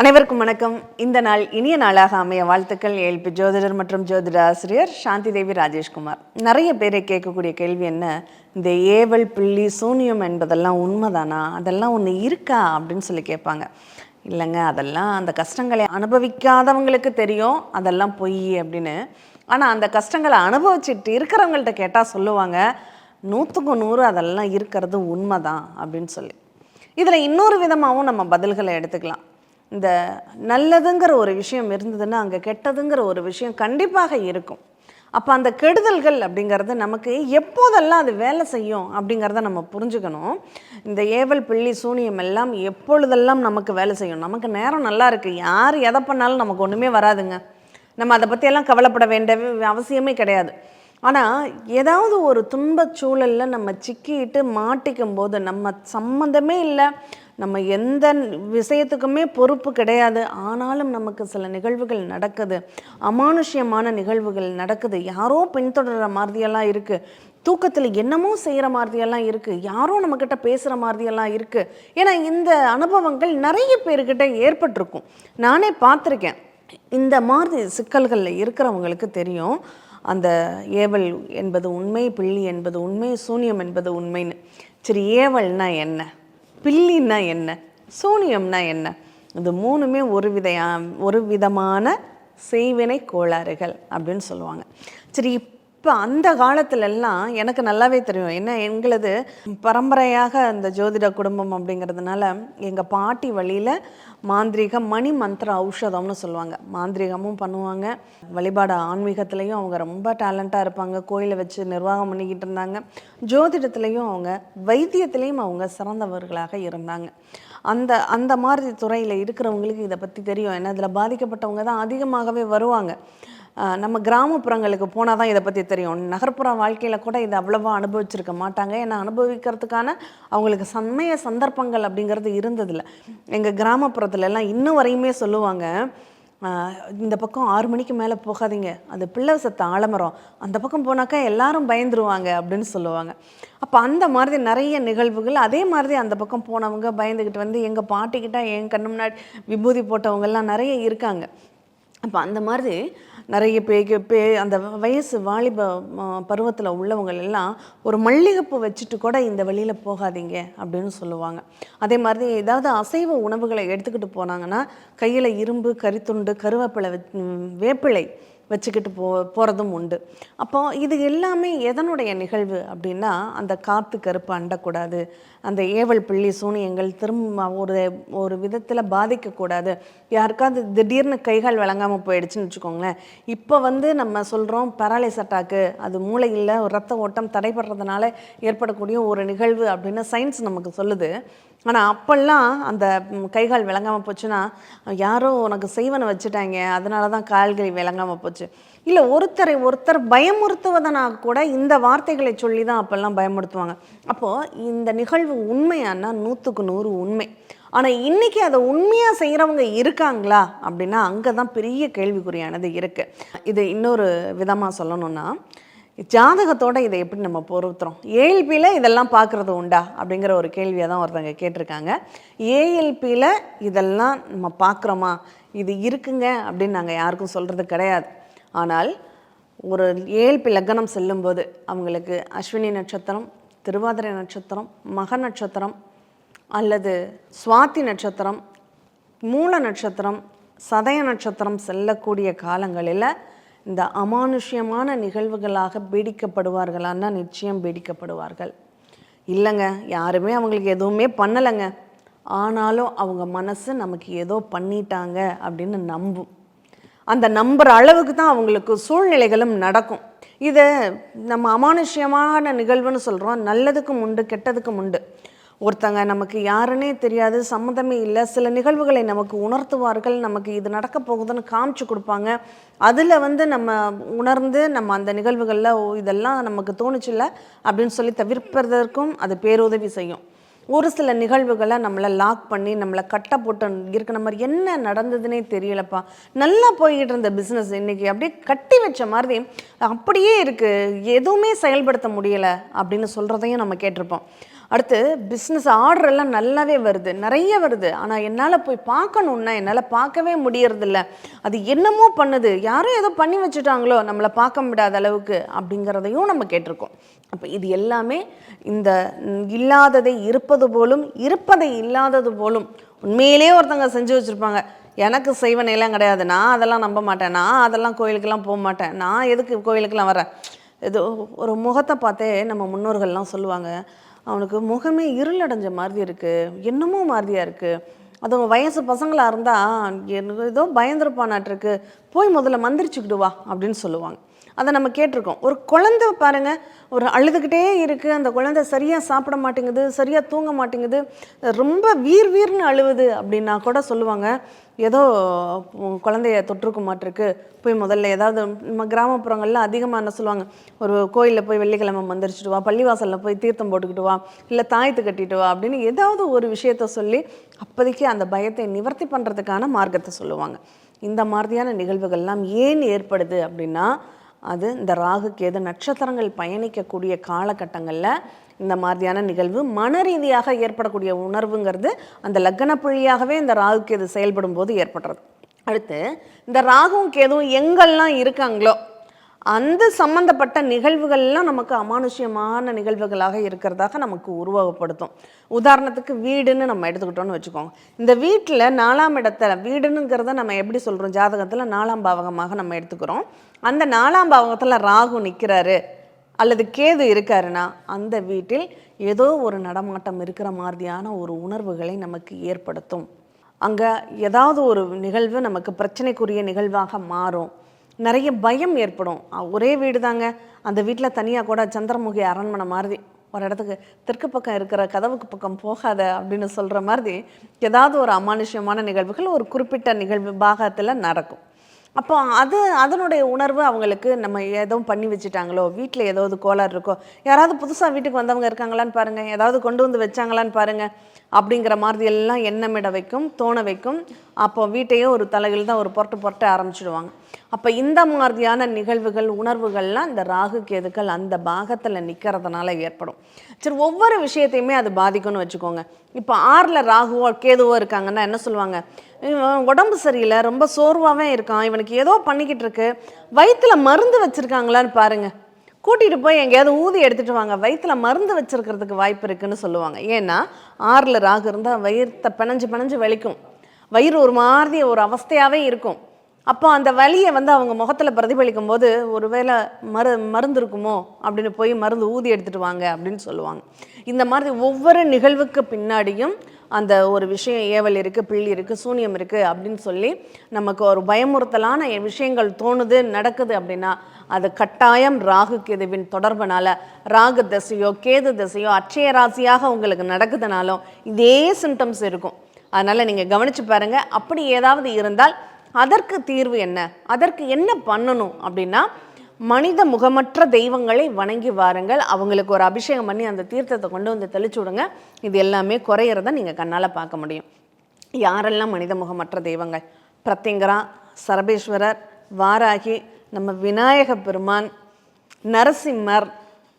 அனைவருக்கும் வணக்கம். இந்த நாள் இனிய நாளாக அமைய வாழ்த்துக்கள். ஏழ்பி ஜோதிடர் மற்றும் ஜோதிட ஆசிரியர் சாந்தி தேவி ராஜேஷ்குமார் நிறைய பேரை கேட்கக்கூடிய கேள்வி என்ன? இந்த ஏவல் பிள்ளி சூனியம் என்பதெல்லாம் உண்மைதானா? அதெல்லாம் ஒன்று இருக்கா? அப்படின்னு சொல்லி கேட்பாங்க. இல்லைங்க அதெல்லாம் அந்த கஷ்டங்களை அனுபவிக்காதவங்களுக்கு தெரியும். அதெல்லாம் பொய் அப்படின்னு. ஆனால் அந்த கஷ்டங்களை அனுபவிச்சுட்டு இருக்கிறவங்கள்ட்ட கேட்டால் சொல்லுவாங்க நூற்றுக்கு நூறு அதெல்லாம் இருக்கிறது உண்மைதான் அப்படின்னு சொல்லி. இதில் இன்னொரு விதமாகவும் நம்ம பதில்களை எடுத்துக்கலாம். இந்த நல்லதுங்கிற ஒரு விஷயம் இருந்ததுன்னா அங்கே கெட்டதுங்கிற ஒரு விஷயம் கண்டிப்பாக இருக்கும். அப்போ அந்த கெடுதல்கள் அப்படிங்கிறது நமக்கு எப்போதெல்லாம் அது வேலை செய்யும் அப்படிங்கிறத நம்ம புரிஞ்சுக்கணும். இந்த ஏவல் பிள்ளி சூனியம் எல்லாம் எப்பொழுதெல்லாம் நமக்கு வேலை செய்யும்? நமக்கு நேரம் நல்லா இருக்குது யார் எதை பண்ணாலும் நமக்கு ஒன்றுமே வராதுங்க. நம்ம அதை பற்றியெல்லாம் கவலைப்பட வேண்டிய அவசியமே கிடையாது. ஆனால் ஏதாவது ஒரு துன்பச் சூழலில் நம்ம சிக்கிட்டு மாட்டிக்கும் போது நம்ம சம்மந்தமே இல்லை. நம்ம எந்த விஷயத்துக்குமே பொறுப்பு கிடையாது. ஆனாலும் நமக்கு சில நிகழ்வுகள் நடக்குது. அமானுஷ்யமான நிகழ்வுகள் நடக்குது. யாரோ பின்தொடர்கிற மாதிரியெல்லாம் இருக்குது தூக்கத்தில் என்னமோ செய்கிற மாதிரியெல்லாம் இருக்குது யாரோ நம்மக்கிட்ட பேசுகிற மாதிரியெல்லாம் இருக்குது ஏன்னா இந்த அனுபவங்கள் நிறைய பேர்கிட்ட ஏற்பட்டிருக்கும். நானே பார்த்துருக்கேன். இந்த மாதிரி சிக்கல்களில் இருக்கிறவங்களுக்கு தெரியும். அந்த ஏவல் என்பது உண்மை பிள்ளி என்பது உண்மை சூனியம் என்பது உண்மைன்னு. சரி ஏவல்னா என்ன? பில்லின்னா என்ன? சூனியம்னா என்ன? இது மூணுமே ஒரு விதையா ஒரு விதமான செய்வினை கோளாறுகள் அப்படின்னு சொல்லுவாங்க. சரி இப்போ அந்த காலத்துலலாம் எனக்கு நல்லாவே தெரியும். ஏன்னா எங்களது பரம்பரையாக அந்த ஜோதிட குடும்பம் அப்படிங்கிறதுனால எங்கள் பாட்டி வழியில் மாந்திரீகம் மணி மந்திர ஔஷதம்னு சொல்லுவாங்க. மாந்திரீகமும் பண்ணுவாங்க. வழிபாடு ஆன்மீகத்துலேயும் அவங்க ரொம்ப டேலண்ட்டாக இருப்பாங்க. கோயிலை வச்சு நிர்வாகம் பண்ணிக்கிட்டு இருந்தாங்க. ஜோதிடத்துலேயும் அவங்க வைத்தியத்துலேயும் அவங்க சிறந்தவர்களாக இருந்தாங்க. அந்த அந்த மாதிரி துறையில் இருக்கிறவங்களுக்கு இதை பற்றி தெரியும். ஏன்னா இதில் பாதிக்கப்பட்டவங்க தான் அதிகமாகவே வருவாங்க. நம்ம கிராமப்புறங்களுக்கு போனால் தான் இதை பற்றி தெரியும். நகர்ப்புற வாழ்க்கையில் கூட இதை அவ்வளவா அனுபவிச்சிருக்க மாட்டாங்க. ஏன்னா அனுபவிக்கிறதுக்கான அவங்களுக்கு சமய சந்தர்ப்பங்கள் அப்படிங்கிறது இருந்ததில்ல. எங்கள் கிராமப்புறத்துல எல்லாம் இன்னும் வரையுமே சொல்லுவாங்க இந்த பக்கம் ஆறு மணிக்கு மேலே போகாதீங்க. அந்த பிள்ளை சத்த ஆலமரம். அந்த பக்கம் போனாக்கா எல்லாரும் பயந்துருவாங்க அப்படின்னு சொல்லுவாங்க. அப்போ அந்த மாதிரி நிறைய நிகழ்வுகள் அதே மாதிரி அந்த பக்கம் போனவங்க பயந்துக்கிட்டு வந்து எங்கள் பாட்டிக்கிட்ட என் கண்ணு முன்னாடி விபூதி போட்டவங்கெல்லாம் நிறைய இருக்காங்க. அப்போ அந்த மாதிரி நிறைய பே பே அந்த வயசு வாலிப பருவத்தில் உள்ளவங்கள் எல்லாம் ஒரு மல்லிகைப்பூ வச்சுட்டு கூட இந்த வழியில் போகாதீங்க அப்படின்னு சொல்லுவாங்க. அதே மாதிரி ஏதாவது அசைவ உணவுகளை எடுத்துக்கிட்டு போனாங்கன்னா கையில் இரும்பு கரித்துண்டு கருவேப்பிலை வேப்பிலை வச்சுக்கிட்டு போ போகிறதும் உண்டு. அப்போ இது எல்லாமே எதனுடைய நிகழ்வு அப்படின்னா அந்த காத்து கருப்பு அண்டக்கூடாது அந்த ஏவல் பிள்ளி சூனியங்கள் திரும்ப ஒரு ஒரு விதத்தில் பாதிக்கக்கூடாது. யாருக்காவது திடீர்னு கைகால் விளங்காமல் போயிடுச்சுன்னு வச்சுக்கோங்களேன். இப்போ வந்து நம்ம சொல்கிறோம் பேரலைஸ் அட்டாக்கு அது மூளையில் ரத்த ஓட்டம் தடைபடுறதுனால ஏற்படக்கூடிய ஒரு நிகழ்வு அப்படின்னு சயின்ஸ் நமக்கு சொல்லுது. ஆனால் அப்போல்லாம் அந்த கைகால் விளங்காமல் போச்சுன்னா யாரோ உனக்கு செய்வனை வச்சுட்டாங்க அதனால தான் கால்கள் விளங்காமல் போச்சு. இல்லை ஒருத்தரை ஒருத்தர் பயமுறுத்துவதனா கூட இந்த வார்த்தைகளை சொல்லி தான் அப்போல்லாம் பயமுறுத்துவாங்க. அப்போது இந்த நிகழ்வு உண்மையானா நூற்றுக்கு நூறு உண்மை. ஆனால் இன்றைக்கி அதை உண்மையாக செய்கிறவங்க இருக்காங்களா அப்படின்னா அங்கே தான் பெரிய கேள்விக்குறியானது இருக்குது இது இன்னொரு விதமாக சொல்லணும்னா ஜாதகத்தோட இதை எப்படி நம்ம பொருத்துறோம்? ஏஎல்பியில் இதெல்லாம் பார்க்குறது உண்டா? அப்படிங்கிற ஒரு கேள்வியை தான் ஒருத்தங்க கேட்டிருக்காங்க. ஏஎல்பியில் இதெல்லாம் நம்ம பார்க்குறோமா இது இருக்குங்க அப்படின்னு நாங்கள் யாருக்கும் சொல்கிறது கிடையாது. ஆனால் ஒரு ஏஎல்பி லக்னம் செல்லும்போது அவங்களுக்கு அஸ்வினி நட்சத்திரம் திருவாதிரை நட்சத்திரம் மக நட்சத்திரம் அல்லது சுவாதி நட்சத்திரம் மூல நட்சத்திரம் சதய நட்சத்திரம் செல்லக்கூடிய காலங்களில் இந்த அமானுஷ்யமான நிகழ்வுகளாக பீடிக்கப்படுவார்களான்னா நிச்சயம் பீடிக்கப்படுவார்கள். இல்லைங்க யாருமே அவங்களுக்கு எதுவுமே பண்ணலைங்க. ஆனாலும் அவங்க மனசு நமக்கு ஏதோ பண்ணிட்டாங்க அப்படின்னு நம்பும். அந்த நம்புகிற அளவுக்கு தான் அவங்களுக்கு சூழ்நிலைகளும் நடக்கும். இதை நம்ம அமானுஷ்யமான நிகழ்வுன்னு சொல்கிறோம் நல்லதுக்கும் உண்டு கெட்டதுக்கும் உண்டு. ஒருத்தங்க நமக்கு யாருன்னே தெரியாது சம்மந்தமே இல்லை. சில நிகழ்வுகளை நமக்கு உணர்த்துவார்கள். நமக்கு இது நடக்க போகுதுன்னு காமிச்சு கொடுப்பாங்க. அதில் வந்து நம்ம உணர்ந்து நம்ம அந்த நிகழ்வுகளில் ஓ இதெல்லாம் நமக்கு தோணுச்சுல்ல? அப்படின்னு சொல்லி தவிர்ப்பதற்கும் அது பேருதவி செய்யும். ஒரு சில நிகழ்வுகளை நம்மளை லாக் பண்ணி நம்மளை கட்ட போட்டு இருக்கிற மாதிரி என்ன நடந்ததுன்னே தெரியலப்பா. நல்லா போய்கிட்டு இருந்த பிஸ்னஸ் இன்னைக்கு அப்படியே கட்டி வச்ச மாதிரி அப்படியே இருக்குது எதுவுமே செயல்படுத்த முடியலை அப்படின்னு சொல்கிறதையும் நம்ம கேட்டிருப்போம். அடுத்து பிஸ்னஸ் ஆர்டர் எல்லாம் நல்லாவே வருது. நிறைய வருது. ஆனால் என்னால் போய் பார்க்கணுன்னா என்னால் பார்க்கவே முடியறதில்ல. அது என்னமோ பண்ணுது. யாரும் ஏதோ பண்ணி வச்சுட்டாங்களோ நம்மளை பார்க்க முடியாத அளவுக்கு அப்படிங்கிறதையும் நம்ம கேட்டிருக்கோம். அப்போ இது எல்லாமே இந்த இல்லாததை இருப்பது போலும் இருப்பதை இல்லாதது போலும் உண்மையிலேயே ஒருத்தங்க செஞ்சு வச்சுருப்பாங்க. எனக்கு செய்வனையெல்லாம் கிடையாது. நான் அதெல்லாம் நம்ப மாட்டேன். நான் அதெல்லாம் கோயிலுக்கெல்லாம் போக மாட்டேன். நான் எதுக்கு கோயிலுக்கெல்லாம் வரேன் இது ஒரு முகத்தை பார்த்தே நம்ம முன்னோர்கள்லாம் சொல்லுவாங்க. அவனுக்கு முகமே இருளடைஞ்ச மாதிரி இருக்குது என்னமோ மாதிரியாக இருக்குது அதுவும் வயசு பசங்களாக இருந்தால் எனக்கு ஏதோ பயந்துருப்பானாட்டிருக்கு. போய் முதல்ல மந்திரிச்சுக்கிட்டு வா அப்படின்னு சொல்லுவாங்க. அதை நம்ம கேட்டிருக்கோம். ஒரு குழந்தை பாருங்கள் ஒரு அழுதுகிட்டே இருக்குது அந்த குழந்தை சரியாக சாப்பிட மாட்டேங்குது சரியாக தூங்க மாட்டேங்குது ரொம்ப வீர் வீர்னு அழுவுது அப்படின்னா கூட சொல்லுவாங்க ஏதோ குழந்தைய தொற்றுக்கு மாட்டிருக்கு. போய் முதல்ல ஏதாவது நம்ம கிராமப்புறங்களில் அதிகமாக என்ன சொல்லுவாங்க ஒரு கோயிலில் போய் வெள்ளிக்கிழமை மந்திரிச்சிட்டு வா பள்ளிவாசலில் போய் தீர்த்தம் போட்டுக்கிட்டு வா இல்லை தாயத்து கட்டிட்டு வா அப்படின்னு ஏதாவது ஒரு விஷயத்த சொல்லி அப்போதைக்கு அந்த பயத்தை நிவர்த்தி பண்ணுறதுக்கான மார்க்கத்தை சொல்லுவாங்க. இந்த மாதிரியான நிகழ்வுகள்லாம் ஏன் ஏற்படுது அப்படின்னா அது இந்த ராகு கேது நட்சத்திரங்கள் பயணிக்கக்கூடிய காலகட்டங்களில் இந்த மாதிரியான நிகழ்வு மன ரீதியாக ஏற்படக்கூடிய உணர்வுங்கிறது அந்த லக்ன புள்ளியாகவே இந்த ராகு கேது செயல்படும் போது ஏற்படுறது. அடுத்து இந்த ராகுவும் கேதுவும் எங்கெல்லாம் இருக்காங்களோ அந்த சம்பந்தப்பட்ட நிகழ்வுகள்லாம் நமக்கு அமானுஷ்யமான நிகழ்வுகளாக இருக்கிறதாக நமக்கு உருவகப்படுத்தும். உதாரணத்துக்கு வீடுன்னு நம்ம எடுத்துக்கிட்டோம்னு வச்சுக்கோங்க. இந்த வீட்டில் நாலாம் இடத்துல வீடுனுங்கிறத நம்ம எப்படி சொல்கிறோம் ஜாதகத்தில் நாலாம் பாவகமாக நம்ம எடுத்துக்கிறோம். அந்த நாலாம் பாவகத்தில் ராகு நிற்கிறாரு அல்லது கேது இருக்காருன்னா அந்த வீட்டில் ஏதோ ஒரு நடமாட்டம் இருக்கிற மாதிரியான ஒரு உணர்வுகளை நமக்கு ஏற்படுத்தும். அங்கே ஏதாவது ஒரு நிகழ்வு நமக்கு பிரச்சனைக்குரிய நிகழ்வாக மாறும். நிறைய பயம் ஏற்படும். ஒரே வீடு தாங்க அந்த வீட்டில் தனியாக கூட சந்திரமுகி அரண்மனை மாதிரி ஒரு இடத்துக்கு தெற்கு பக்கம் இருக்கிற கதவுக்கு பக்கம் போகாத அப்படின்னு சொல்கிற மாதிரி ஏதாவது ஒரு அமானுஷ்யமான நிகழ்வுகள் ஒரு குறிப்பிட்ட நிகழ்வு பாகத்தில் நடக்கும். அப்போ அது அதனுடைய உணர்வு அவங்களுக்கு நம்ம எதுவும் பண்ணி வச்சுட்டாங்களோ வீட்டில் ஏதாவது கோளாறு இருக்கோ யாராவது புதுசாக வீட்டுக்கு வந்தவங்க இருக்காங்களான்னு பாருங்கள் ஏதாவது கொண்டு வந்து வச்சாங்களான்னு பாருங்கள் அப்படிங்கிற மாதிரி எல்லாம் எண்ணமிட வைக்கும் தோண வைக்கும். அப்போ வீட்டையே ஒரு தலையில் தான் ஒரு பொரட்டு பொரட்ட ஆரம்பிச்சிடுவாங்க. அப்போ இந்த மாதிரியான நிகழ்வுகள் உணர்வுகள்லாம் இந்த ராகு கேதுக்கள் அந்த பாகத்தில் நிற்கிறதுனால ஏற்படும். சரி ஒவ்வொரு விஷயத்தையுமே அது பாதிக்கும்னு வச்சுக்கோங்க. இப்போ ஆறில் ராகுவோ கேதுவோ இருக்காங்கன்னா என்ன சொல்லுவாங்க? உடம்பு சரியில்லை ரொம்ப சோர்வாகவே இருக்கான் இவனுக்கு ஏதோ பண்ணிக்கிட்டு இருக்கு. வயிற்றுல மருந்து வச்சுருக்காங்களான்னு பாருங்கள் கூட்டிகிட்டு போய் எங்கேயாவது ஊதி எடுத்துகிட்டு வாங்க. வயிற்றுல மருந்து வச்சுருக்கிறதுக்கு வாய்ப்பு இருக்குன்னு சொல்லுவாங்க. ஏன்னா ஆறில் ராகு இருந்தால் வயிற்றை பிணைஞ்சு பிணைஞ்சு வலிக்கும். வயிறு ஒரு மாதிரி ஒரு அவஸ்தையாகவே இருக்கும். அப்போ அந்த வலியை வந்து அவங்க முகத்தில் பிரதிபலிக்கும் போது ஒருவேளை மரு மருந்து இருக்குமோ? அப்படின்னு போய் மருந்து ஊதி எடுத்துகிட்டு வாங்க அப்படின்னு சொல்லுவாங்க. இந்த மாதிரி ஒவ்வொரு நிகழ்வுக்கு பின்னாடியும் அந்த ஒரு விஷயம் ஏவல் இருக்குது பிள்ளி இருக்குது சூனியம் இருக்குது அப்படின்னு சொல்லி நமக்கு ஒரு பயமுறுத்தலான விஷயங்கள் தோணுது நடக்குது அப்படின்னா அது கட்டாயம் ராகு கேதுவின் தொடர்புனால ராகு தசையோ கேது தசையோ அட்சய ராசியாக உங்களுக்கு நடக்குதுனாலும் இதே சிம்டம்ஸ் இருக்கும். அதனால் நீங்கள் கவனித்து பாருங்கள் அப்படி ஏதாவது இருந்தால் அதற்கு தீர்வு என்ன? அதற்கு என்ன பண்ணணும் அப்படின்னா மனித முகமற்ற தெய்வங்களை வணங்கி வாருங்கள். அவங்களுக்கு ஒரு அபிஷேகம் பண்ணி அந்த தீர்த்தத்தை கொண்டு வந்து தெளிச்சு விடுங்க. இது எல்லாமே குறையிறத நீங்கள் கண்ணால் பார்க்க முடியும். யாரெல்லாம் மனித முகமற்ற தெய்வங்கள்? பிரத்திங்கரா சரபேஸ்வரர் வாராகி நம்ம விநாயக பெருமான் நரசிம்மர்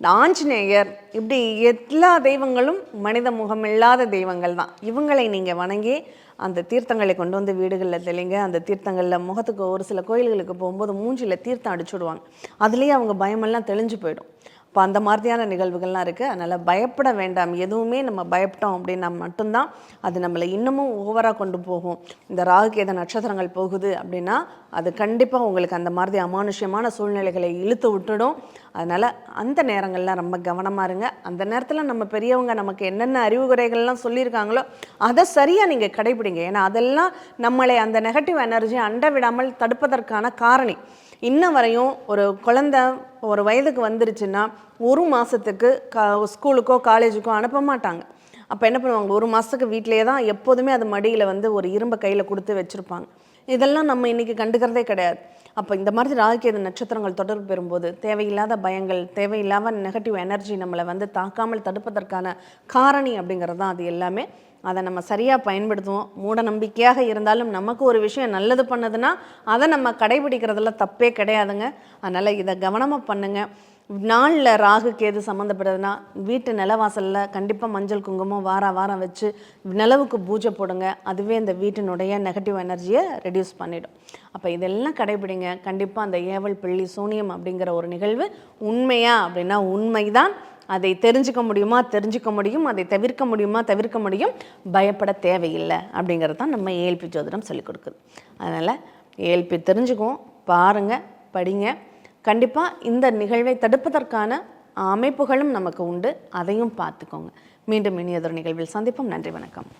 ஆஞ்சநேயர் இப்படி எல்லா தெய்வங்களும் மனித முகமில்லாத தெய்வங்கள் தான். இவங்களை நீங்கள் வணங்கி அந்த தீர்த்தங்களை கொண்டு வந்து வீடுகளில் தெளிங்க அந்த தீர்த்தங்களில் முகத்துக்கு ஒரு சில கோயில்களுக்கு போகும்போது மூஞ்சியில் தீர்த்தம் அடிச்சு விடுவாங்க அதுலேயே அவங்க பயமெல்லாம் தெளிஞ்சு போயிடும். இப்போ அந்த மாதிரியான நிகழ்வுகள்லாம் இருக்குது அதனால் பயப்பட வேண்டாம். எதுவுமே நம்ம பயப்பட்டோம் அப்படின்னா மட்டும்தான் அது நம்மளை இன்னமும் ஓவராக கொண்டு போகும். இந்த ராகுக்கு எதை நட்சத்திரங்கள் போகுது அப்படின்னா அது கண்டிப்பாக உங்களுக்கு அந்த மாதிரி அமானுஷ்யமான சூழ்நிலைகளை இழுத்து விட்டுடும். அதனால் அந்த நேரங்கள்லாம் ரொம்ப கவனமாக இருங்க. அந்த நேரத்தில் நம்ம பெரியவங்க நமக்கு என்னென்ன அறிவுரைகள்லாம் சொல்லியிருக்காங்களோ அதை சரியாக நீங்கள் கடைபிடிங்க. ஏன்னா அதெல்லாம் நம்மளை அந்த நெகட்டிவ் எனர்ஜி அண்ட விடாமல் தடுப்பதற்கான காரணி. இன்ன வரையும் ஒரு குழந்தை ஒரு வயதுக்கு வந்துருச்சுன்னா ஒரு மாதத்துக்கு கா ஸ்கூலுக்கோ காலேஜுக்கோ அனுப்ப மாட்டாங்க. அப்போ என்ன பண்ணுவாங்க? ஒரு மாதத்துக்கு வீட்டிலே தான் எப்போதுமே அது மடியில் வந்து ஒரு இரும்பை கையில் கொடுத்து வச்சுருப்பாங்க. இதெல்லாம் நம்ம இன்றைக்கி கண்டுக்கிறதே கிடையாது. அப்போ இந்த மாதிரி ராகுகேது நட்சத்திரங்கள் தொடர்பு பெறும்போது தேவையில்லாத பயங்கள் தேவையில்லாத நெகட்டிவ் எனர்ஜி நம்மளை வந்து தாக்காமல் தடுப்பதற்கான காரணி அப்படிங்கிறது தான் அது எல்லாமே. அதை நம்ம சரியாக பயன்படுத்துவோம். மூட நம்பிக்கையாக இருந்தாலும் நமக்கு ஒரு விஷயம் நல்லது பண்ணுதுன்னா அதை நம்ம கடைபிடிக்கிறதுல தப்பே கிடையாதுங்க. அதனால் இதை கவனமாக பண்ணுங்கள் நாளில் ராகு கேது சம்மந்தப்பட்டதுன்னா வீட்டு நிலவாசலில் கண்டிப்பாக மஞ்சள் குங்குமம் வார வாரம் வச்சு நிலவுக்கு பூஜை போடுங்க. அதுவே அந்த வீட்டினுடைய நெகட்டிவ் எனர்ஜியை ரெடியூஸ் பண்ணிடும். அப்போ இதெல்லாம் கடைபிடிங்க. கண்டிப்பாக அந்த ஏவல் பிள்ளி சூனியம் அப்படிங்கிற ஒரு நிகழ்வு உண்மையா அப்படின்னா உண்மைதான். அதை தெரிஞ்சுக்க முடியுமா? தெரிஞ்சுக்க முடியும். அதை தவிர்க்க முடியுமா? தவிர்க்க முடியும். பயப்பட தேவையில்லை அப்படிங்கிறது தான் நம்ம ஏஎல்பி ஜோதிடம் சொல்லிக் கொடுக்குது. அதனால் ஏஎல்பி தெரிஞ்சுக்குவோம். பாருங்கள் படிங்க. கண்டிப்பாக இந்த நிகழ்வை தடுப்பதற்கான அமைப்புகளும் நமக்கு உண்டு. அதையும் பார்த்துக்கோங்க. மீண்டும் இனியதொரு நிகழ்வில் சந்திப்போம். நன்றி வணக்கம்.